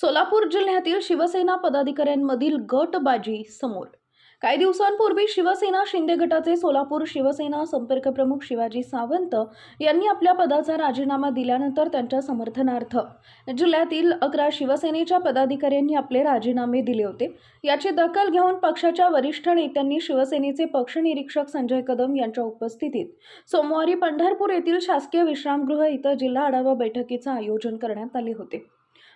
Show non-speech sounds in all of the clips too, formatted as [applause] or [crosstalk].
सोलापूर जिल्ह्यातील शिवसेना पदाधिकाऱ्यांमधील गटबाजी समोर. काही दिवसांपूर्वी शिवसेना शिंदे गटाचे सोलापूर शिवसेना संपर्क प्रमुख शिवाजी सावंत यांनी आपल्या पदाचा राजीनामा दिल्यानंतर त्यांच्या समर्थनार्थ जिल्ह्यातील अकरा शिवसेनेच्या पदाधिकाऱ्यांनी आपले राजीनामे दिले होते. याची दखल घेऊन पक्षाच्या वरिष्ठ नेत्यांनी शिवसेनेचे पक्ष निरीक्षक संजय कदम यांच्या उपस्थितीत सोमवारी पंढरपूर येथील शासकीय विश्रामगृह इथं जिल्हा आढावा बैठकीचं आयोजन करण्यात आले होते.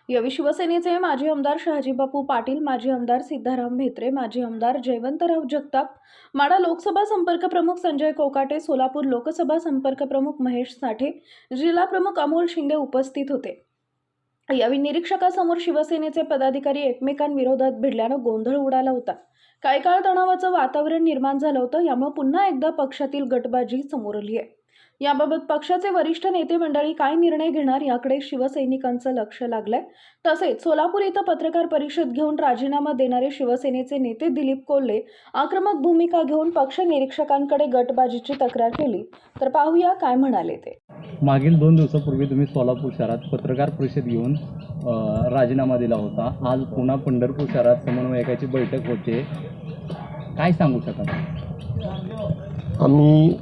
यावेळी शिवसेनेचे माजी आमदार शहाजीबापू पाटील माजी आमदार सिद्धाराम म्हेत्रे माजी आमदार जयवंतराव जगताप माडा लोकसभा संपर्क प्रमुख संजय कोकाटे सोलापूर लोकसभा संपर्क प्रमुख महेश साठे जिल्हा प्रमुख अमोल शिंदे उपस्थित होते. यावेळी निरीक्षकासमोर शिवसेनेचे पदाधिकारी एकमेकांविरोधात भिडल्यानं गोंधळ उडाला होता. काही काळ तणावाचं वातावरण निर्माण झालं होतं यामुळे पुन्हा एकदा पक्षातील गटबाजी समोर आली आहे. याबाबत पक्षाचे वरिष्ठ नेते मंडळी काय निर्णय घेणार याकडे शिवसैनिकांचं लक्ष लागलंय. तसेच सोलापूर इथं पत्रकार परिषद घेऊन राजीनामा देणारे शिवसेनेचे नेते दिलीप कोल्हे आक्रमक भूमिका घेऊन पक्ष निरीक्षकांकडे गटबाजीची तक्रार केली. तर पाहूया काय म्हणाले ते. मागील दोन दिवसापूर्वी तुम्ही सोलापूर शहरात पत्रकार परिषद घेऊन राजीनामा दिला होता. आज पुन्हा पंढरपूर शहरात समन्वयकाची बैठक होते. काय सांगू शकाल? आम्ही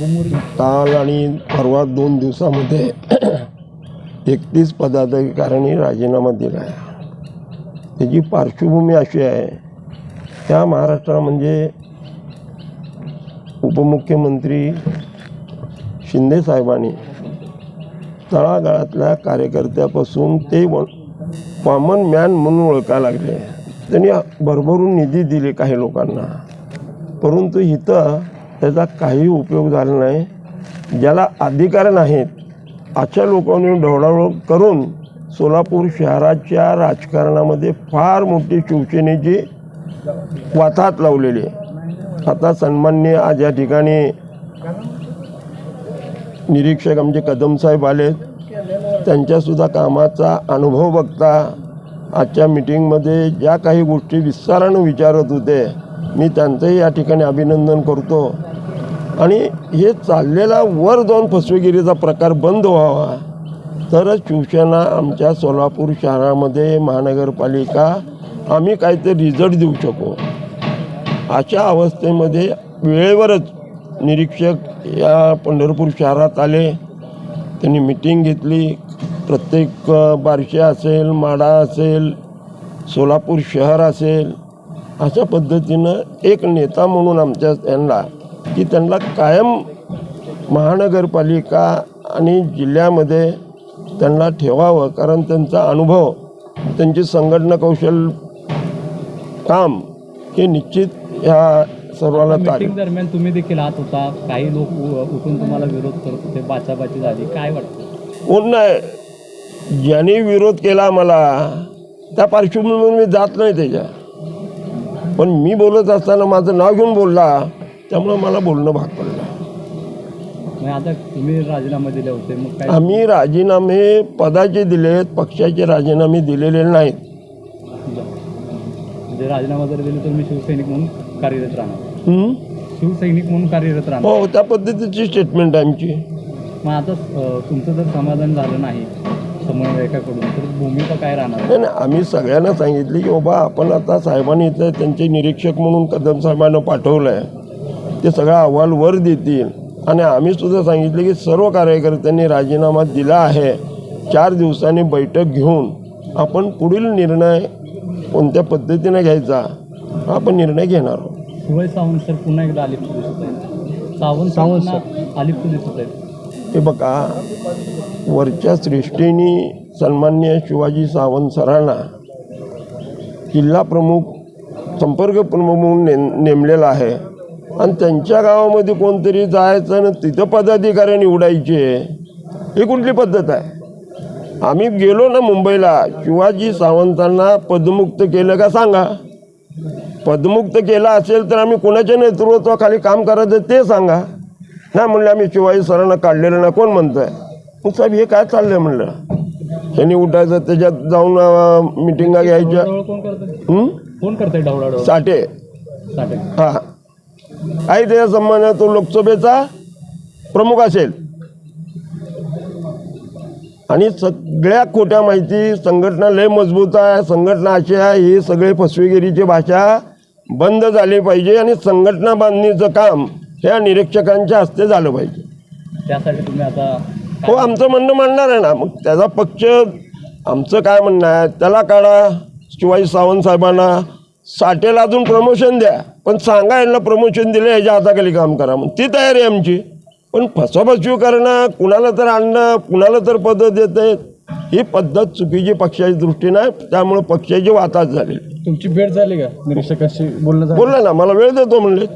काल आणि परवा दोन दिवसामध्ये [clears throat] एकतीस पदाधिकाऱ्यांनी राजीनामा दिला आहे. त्याची पार्श्वभूमी अशी आहे त्या महाराष्ट्रा म्हणजे उपमुख्यमंत्री शिंदेसाहेबांनी तळागाळातल्या कार्यकर्त्यापासून ते कॉमन मॅन म्हणून ओळखायला लागले. त्यांनी भरभरून निधी दिले काही लोकांना. परंतु इथं त्याचा काही उपयोग झाला नाही. ज्याला अधिकार नाहीत अशा लोकांनी ढवळाढवळ करून सोलापूर शहराच्या राजकारणामध्ये फार मोठी शिवसेनेची वाताहत लावलेली आहे. आता सन्मान्य आज या ठिकाणी निरीक्षक आमचे कदमसाहेब आले त्यांच्यासुद्धा कामाचा अनुभव बघता आजच्या मिटिंगमध्ये ज्या काही गोष्टी विस्तारानं विचारत होते मी त्यांचंही या ठिकाणी अभिनंदन करतो. आणि हे चाललेला वर जाऊन फसवेगिरीचा प्रकार बंद व्हावा. तरच शिवसेना आमच्या सोलापूर शहरामध्ये महानगरपालिका आम्ही काहीतरी रिझल्ट देऊ शकू. अशा अवस्थेमध्ये वेळेवरच निरीक्षक या पंढरपूर शहरात आले. त्यांनी मिटिंग घेतली. प्रत्येक बारशे असेल माडा असेल सोलापूर शहर असेल अशा पद्धतीनं एक नेता म्हणून आमच्या त्यांना की त्यांना कायम महानगरपालिका आणि जिल्ह्यामध्ये त्यांना ठेवावं कारण त्यांचा अनुभव त्यांचे संघटना कौशल काम हे निश्चित या सर्वाला तारीख मीटिंग दरम्यान तुम्ही देखील आत होता काही लोक उठून तुम्हाला विरोध करत होते बाचाबाची झाली काय वाटतं? कोण नाही. ज्याने विरोध केला मला त्या पार्श्वभूमीवर मी जात नाही त्याच्या. पण मी बोलत असताना माझं नाव घेऊन बोलला त्यामुळं मला बोलणं भाग पडलं. आता तुम्ही राजीनामा दिले होते मग आम्ही राजीनामे पदाचे दिलेत पक्षाचे राजीनामे दिलेले नाहीत. म्हणजे राजीनामा जर दिले तर मी शिवसैनिक म्हणून कार्यरत राहणार. हं? शिवसैनिक म्हणून कार्यरत राहणार. हो त्या पद्धतीची स्टेटमेंट आहे आमची. मग आता तुमचं जर समाधान झालं नाही समन्वयकाकडून तर भूमिका काय राहणार? नाही नाही आम्ही सगळ्यांना सांगितले की बाबा आपण आता साहेबांनी इथं त्यांचे निरीक्षक म्हणून कदम साहेबांना पाठवलं आहे ते सगळा अहवाल वर देतील. आणि आम्ही सुद्धा सांगितले की सर्व कार्यकर्त्यांनी राजीनामा दिला आहे. चार दिवसांनी बैठक घेऊन आपण पुढील निर्णय कोणत्या पद्धतीने घ्यायचा हा आपण निर्णय घेणार आहोत. शिवाय सावंत सर पुन्हा एकदा अलिप्त दिसत आहेत सावंत सावंत सर. अलिप्त दिसत आहेत हे बघा वरच्या सृष्टीने सन्मान्य शिवाजी सावंत सरांना जिल्हा प्रमुख संपर्क प्रमुख म्हणून ने नेमलेला आहे. आणि त्यांच्या गावामध्ये कोणतरी जायचं आणि तिथं पदाधिकारी निवडायचे ही कुठली पद्धत आहे? आम्ही गेलो ना मुंबईला शिवाजी सावंतांना पदमुक्त केलं का सांगा? पदमुक्त केला असेल तर आम्ही कोणाच्या नेतृत्वाखाली काम करायचं ते सांगा. नाही म्हणलं आम्ही शिवाजी सरांना काढलेलं ना कोण म्हणतंय? मग साहेब हे काय चाललंय म्हणलं? त्यांनी उठायचं त्याच्यात जाऊन मिटिंगा घ्यायच्या. साठे. हा. आहे त्याच्या संबंध तो लोकसभेचा प्रमुख असेल. आणि सगळ्या खोट्या माहिती संघटना लय मजबूत आहे संघटना अशी आहे ही सगळे फसवेगिरीची भाषा बंद झाली पाहिजे आणि संघटना बांधणीचं काम ह्या निरीक्षकांच्या हस्ते झालं पाहिजे. त्यासाठी तुम्ही आता हो आमचं म्हणणं मांडणार आहे ना. मग त्याचा पक्ष आमचं काय म्हणणं आहे त्याला काढा शिवाजी सावंत साहेबांना. साठेला अजून प्रमोशन द्या. पण सांगा यांना प्रमोशन दिलं याच्या हाताखाली काम करा मग ती तयारी आमची. पण फसवाफसवी करणं कुणाला तर आणणं कुणाला तर पदं देत आहेत ही पद्धत चुकीची पक्षाच्या दृष्टीनं आहे. त्यामुळे पक्षाची वाताच झाली. तुमची भेट झाली का? निरीक्षकांशी बोलणं बोललं ना मला वेळ देतो म्हणले.